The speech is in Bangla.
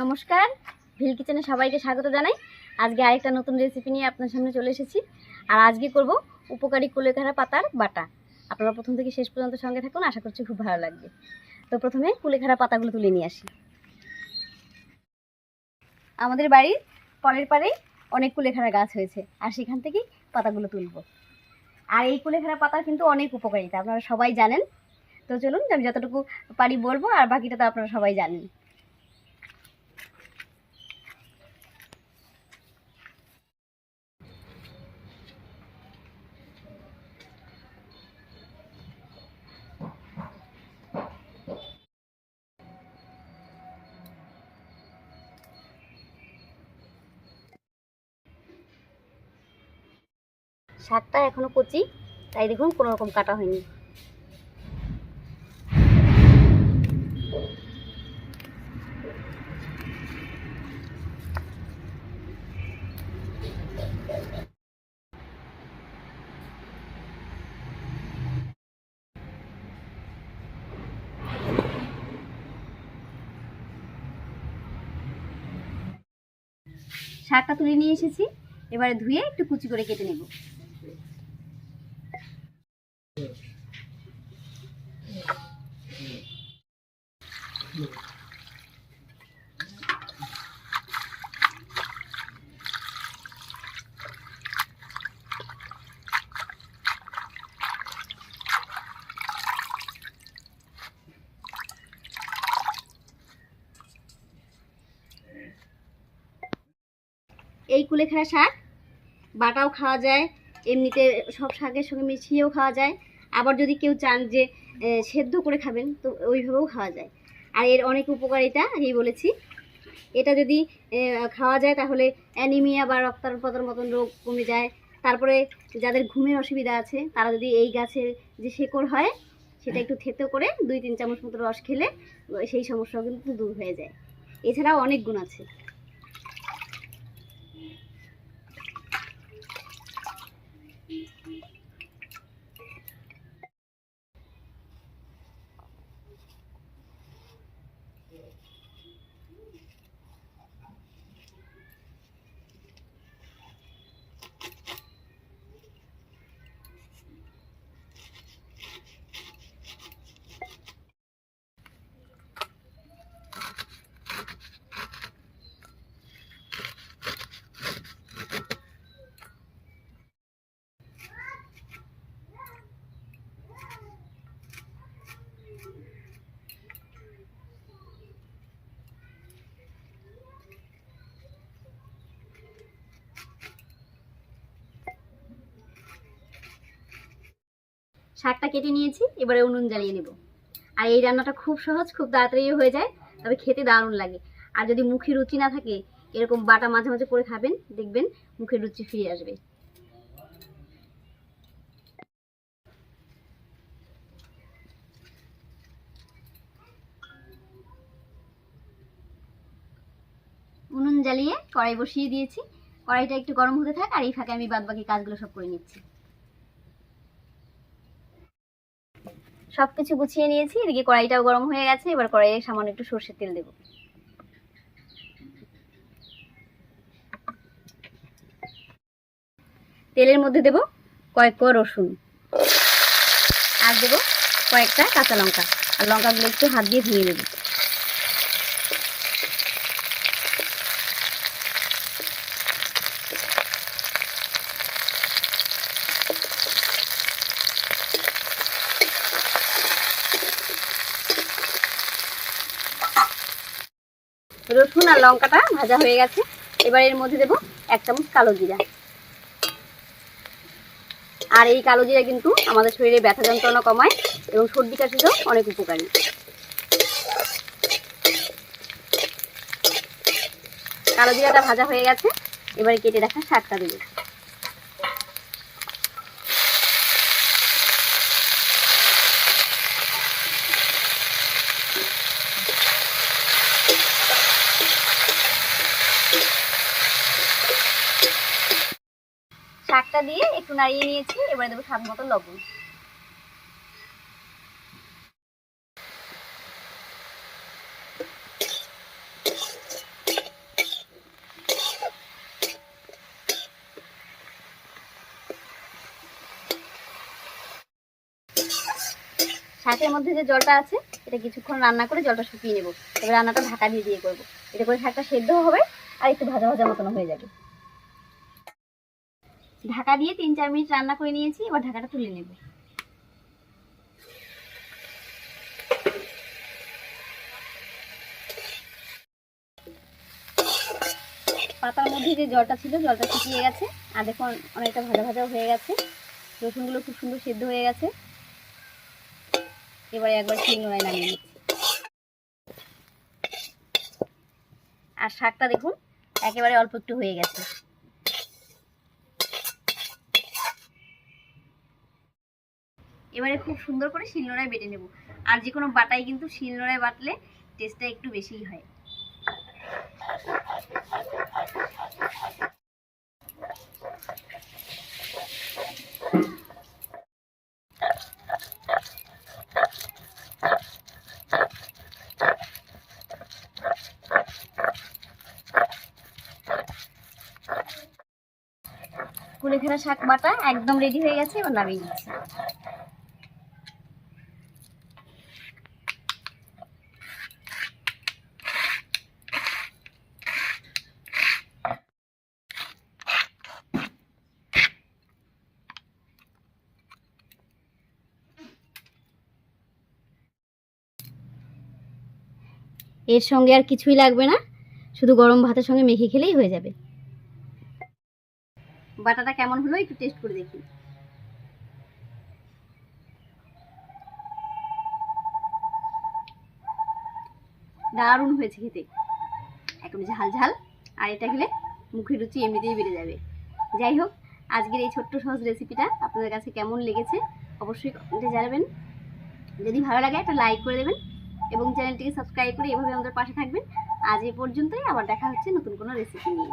নমস্কার। ভিল কিচেনে সবাইকে স্বাগত জানাই। আজকে আরেকটা নতুন রেসিপি নিয়ে আপনার সামনে চলে এসেছি। আর আজকে করব উপকারী কুলেখাড়া পাতার বাটা। আপনারা প্রথম থেকে শেষ পর্যন্ত সঙ্গে থাকুন, আশা করছি খুব ভালো লাগবে। তো প্রথমে কুলেখাড়া পাতাগুলো তুলে নিয়ে আসি। আমাদের বাড়ির কলের পাড়ে অনেক কুলেখাড়া গাছ হয়েছে, আর সেখান থেকেই পাতাগুলো তুলবো। আর এই কুলেখাড়া পাতার কিন্তু অনেক উপকারিতা, আপনারা সবাই জানেন। তো চলুন, আমি যতটুকু পারি বলব, আর বাকিটা তো আপনারা সবাই জানেন। শাকটা এখনও কচি, তাই দেখুন কোনো রকম কাটা হয়নি। শাকটা তুলে নিয়ে এসেছি, এবারে ধুয়ে একটু কুচি করে কেটে নেব। এই কুলেখাড়া শাক, বাটাও খাওয়া যায়, এমনিতে সব শাকের সঙ্গে মিশিয়েও খাওয়া যায়। আবার যদি কেউ চান যে সেদ্ধ করে খাবেন, তো ওইভাবেও খাওয়া যায়। আর এর অনেক উপকারিতা আগেই বলেছি। এটা যদি খাওয়া যায় তাহলে অ্যানিমিয়া বা রক্তাল্পতার মতন রোগ কমে যায়। তারপরে যাদের ঘুমের অসুবিধা আছে, তারা যদি এই গাছের যে শেকড় হয়, সেটা একটু থেতো করে দুই, তিন চামচ মতো রস খেলে, সেই সমস্যাও কিন্তু দূর হয়ে যায়। এছাড়াও অনেক গুণ আছে। শাকটা কেটে নিয়েছি, এবারে উনুন জ্বালিয়ে নেব। আর এই রান্নাটা খুব সহজ, খুব তাড়াতাড়ি হয়ে যায়, তবে খেতে দারুণ লাগে। আর যদি মুখে রুচি না থাকে, এরকম বাটা মাঝে মাঝে করে খাবেন, দেখবেন মুখে রুচি ফিরে আসবে। উনুন জ্বালিয়ে কড়াই বসিয়ে দিয়েছি। কড়াইটা একটু গরম হতে থাক, আর এই ফাঁকে আমি বাদবাকি কাজগুলো সব করে নিচ্ছি। সব কিছু গুছিয়ে নিয়েছি, এদিকে কড়াইটাও গরম হয়ে গেছে, এবার কড়াইয়ে সামান্য একটু সর্ষের তেল দেব। তেলের মধ্যে দেব কয়েক কোয়া রসুন। আর দেব কয়েকটা কাঁচা লঙ্কা। আর লঙ্কাগুলো একটু হাত দিয়ে ধুয়ে দেবো রসুন আর লঙ্কাটা ভাজা হয়ে গেছে। এবার এর মধ্যে দেব এক চামচ কালো জিরা। আর এই কালো জিরা কিন্তু আমাদের শরীরে ব্যথা যন্ত্রণা কমায় এবং সর্দি কাশিতেও অনেক উপকারী। কালো জিরাটা ভাজা হয়ে গেছে, এবারে কেটে রাখা শাকটা দেবো। ঢাকনাটা দিয়ে একটু নাড়িয়ে নিয়েছি, এবারে দেবো স্বাদ মতো লবণ। শাকের মধ্যে যে জলটা আছে, এটা কিছুক্ষণ রান্না করে জলটা শুকিয়ে নেব। এবার রান্নাটা ঢাকা দিয়ে দিয়ে করব। এটা করে শাকটা সেদ্ধ হবে আর একটু ভাজা ভাজা মতন হয়ে যাবে। ঢাকা দিয়ে তিন, চার মিনিট রান্না করে নিয়েছি, এবার ঢাকাটা তুলে নেবে। পাতার মধ্যে যে জলটা ছিল, জলটা শুকিয়ে গেছে। আর দেখুন, অনেকটা ভাজা ভাজাও হয়ে গেছে। রসুনগুলো খুব সুন্দর সেদ্ধ হয়ে গেছে। এবারে একবার শিল নোড়ায় নামিয়ে নিচ্ছি। আর শাকটা দেখুন, একেবারে অল্প একটু হয়ে গেছে। এবারে খুব সুন্দর করে শিলনোড়ায় বেটে নেব। আর যে কোনো বাটাই কিন্তু শিলনোড়ায় বাটলে টেস্টটা একটু বেশিই হয়। কুলেখাড়া শাক বাটা একদম রেডি হয়ে গেছে, এবার নামিয়ে নিচ্ছি। এর সঙ্গে আর কিছুই লাগবে না। শুধু গরম ভাতের সঙ্গে মেখে খেলেই হয়ে যাবে। বাটাটা কেমন হলো একটু টেস্ট করে দেখি। দারুণ হয়েছে খেতে। একদম ঝাল ঝাল। আর এটা খেলে মুখের রুচি এমনিতেই বেড়ে যাবে। যাই হোক, আজকের এই ছোট্ট সহজ রেসিপিটা আপনাদের কাছে কেমন লেগেছে অবশ্যই জানাবেন। যদি ভালো লাগে একটা লাইক করে দেবেন। এবং চ্যানেলটিকে সাবস্ক্রাইব করে এভাবে আমাদের পাশে থাকবেন। আজ এ পর্যন্তই, আবার দেখা হচ্ছে নতুন কোনো রেসিপি নিয়ে।